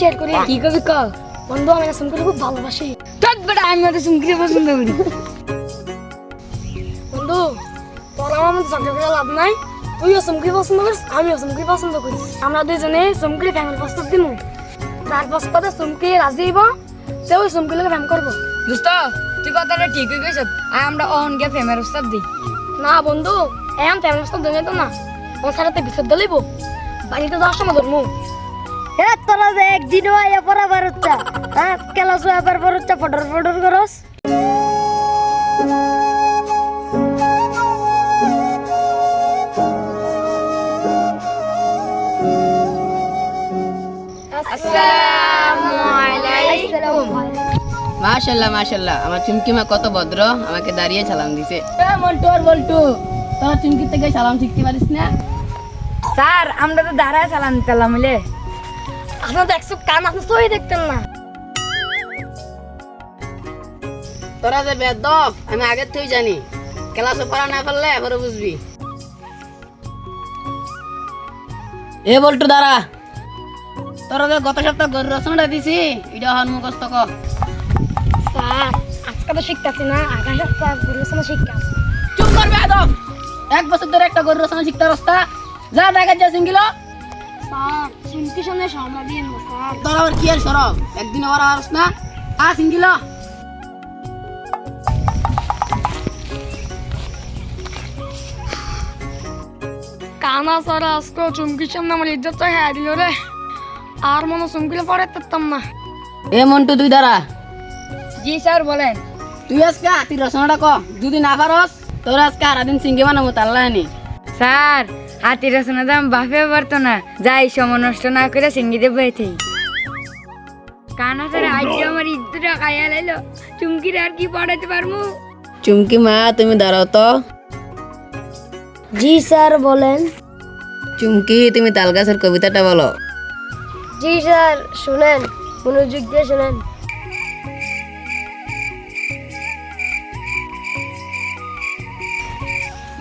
Share করি কি কবি ক বন্ধু আমি না সুমকিকে খুব ভালোবাসি। তোর বেটা আমি ওদের সুমকিরে পছন্দ করি। বন্ধু তোর আমার ঝগড়া করে লাভ নাই। তুইও সুমকি পছন্দ করিস আমিও সুমকি পছন্দ করি। আমরা দুজনে সুমকির ফ্যামিলি প্রস্তাব দিব তার প্রস্তাবে সুমকি রাজি হইব সেও সুমকি লোকে ফ্যাম করব। দোস্ত তুই কথাটা ঠিকই কইছ আমরা অহন গিয়ে ফেমের উস্তাদ দিই। না বন্ধু এম ফ্যামিলি প্রস্তাব দেবে তো না। ও সারাতে বিপদ দিলিব বাড়িতে যাওয়ার সময় ধরমু এ তোরা যে একদিনও আইয়া পড়া বারুচ্চা হ্যাঁ কেলাস আবার বারুচ্চা ফটর ফটর করস। আসসালামু আলাইকুম। মাশাল্লাহ মাশাল্লাহ। আমার চুমকি মা কত ভদ্র আমাকে দাঁড়িয়ে সালাম দিছে। মন্টু আর বল্টু তোরা চুমকি থেকে সালাম শিখতে পারিস না? স্যার আমরা তো দাঁড়ায় সালাম দিতাম মিলে আপনার তো একশো কান আপনি সই দেখতেন না। তোরা যে বেদব আমি আগের থেকে জানি। ক্লাসে পড়া না পারলে এবারে বুঝবি। এ বল্টু দাঁড়া। তোরা যে গত সপ্তাহ গরু রচনাটা দিছি এটা হন মুখস্থ ক স্যার আজকে তো শিখতেছি না আগামী সপ্তাহ পরিবেশনা শিখতাম চুপ করবে আদব এক বছর ধরে একটা গরু রচনা শিখতে রাস্তা যা দেখা যা সিঙ্গিল স্যার সুমকির সামনে সামলা দিয়ে না স্যার। তোর আবার কি আর সরব? একদিন আবার না? আ সিঙ্গিল কানা স্যার আজকে চুমকির সামনে আমার ইজ্জতটা হ্যাঁ দিল রে। আর মনে চুমকিলে পরে পারতাম না। এ মন্টু তুই দাঁড়া। জি স্যার বলেন। তুই আজকে তুই রচনাটা ক? যদি না পারস তোর আজকে আরাদিন সিঙ্গে বানাবো তাল্লা নি স্যার হাতির রচনা দাম বাপে পারতো না। যাই সময় নষ্ট না করে সিঙ্গিতে বইতেই কানা স্যার আজ আমার ইজ্জতটা খাইয়া লাইলো চুমকির আর কি পড়াতে পারব চুমকি মা তুমি দাঁড়াও তো। জি স্যার বলেন। চুমকি তুমি তাল গাছের কবিতাটা বলো। জি স্যার শুনেন। মনোযোগ দিয়ে শুনেন।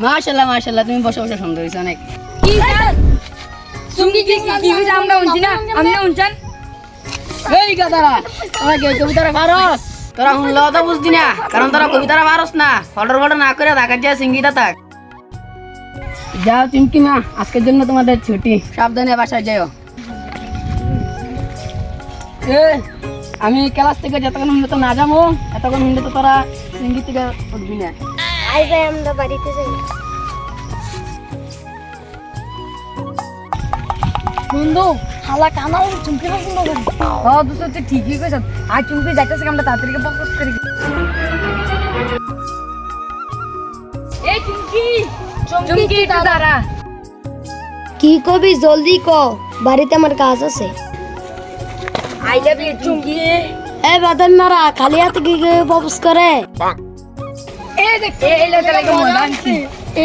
মাশাল্লাহ মাশাল্লাহ তুমি বসে বসে সুন্দর হয়েছো অনেক। কি চুমকি কি কি হইছে আমরা উনছি না? আমরা উনছান? এই গাদারা তোরা কি কবিতাটা পারস তোরা শুনলো তো বুঝদি না কারণ তোরা পারস না। ফটর ফটর না করে যা সিঙ্গিটা থাক। যাও চুমকি মা আজকের জন্য তোমাদের ছুটি। সাবধানে বাসায় যাও আমি ক্লাস থেকে যতক্ষণ তো না যাব এতক্ষণ তো তোরা সিঙ্গি থেকে উঠবি না। আই যাই আমরা বাড়িতে যাই। বন্ধু হালা কানা ও চুমকি পছন্দ করি ও দোস্ত তুই ঠিকই কইছ আর চুমকি যাইতেছে আমরা তাড়াতাড়ি প্রপোজ করি এই চুমকি চুমকি দাঁড়া। কি কবি জলদি ক। বাড়িতে আমার কাজ আছে। আই লাভ ইউ চুমকি। এ বাদান মারা খালি হাতে কি করে? এই দেখ এই লোকটা লাগে মজা আনছি।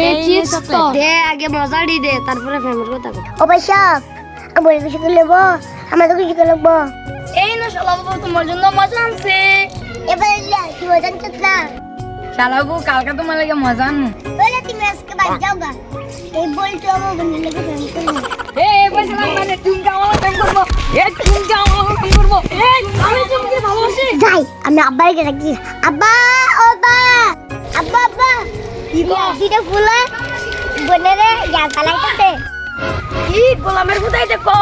এই চিজ তো। দে আগে মজাড়ি দে তারপরে কথা আমি কিছু আমাদের কিছু করে এই না শালা বাবু তোমার জন্য মজা আনছে। এবার কি মজা না শালাবু কালকে তোমার লাগে মজা আনমু বলে তুমি আজকে বাড়ি যাও গা। এই বলতো আমার বন্ধু লেগে ফোন করব এই এবার শালা মানে চুমকি আমার প্রেম করব। এই করব? এই আমি চুমকি ভালোবাসি। যাই আমি আব্বাকে ডাকি। আব্বা দিটা ফুলা বোনেরে গা পালাইতেছে কি গোলামের কোথায় দেখো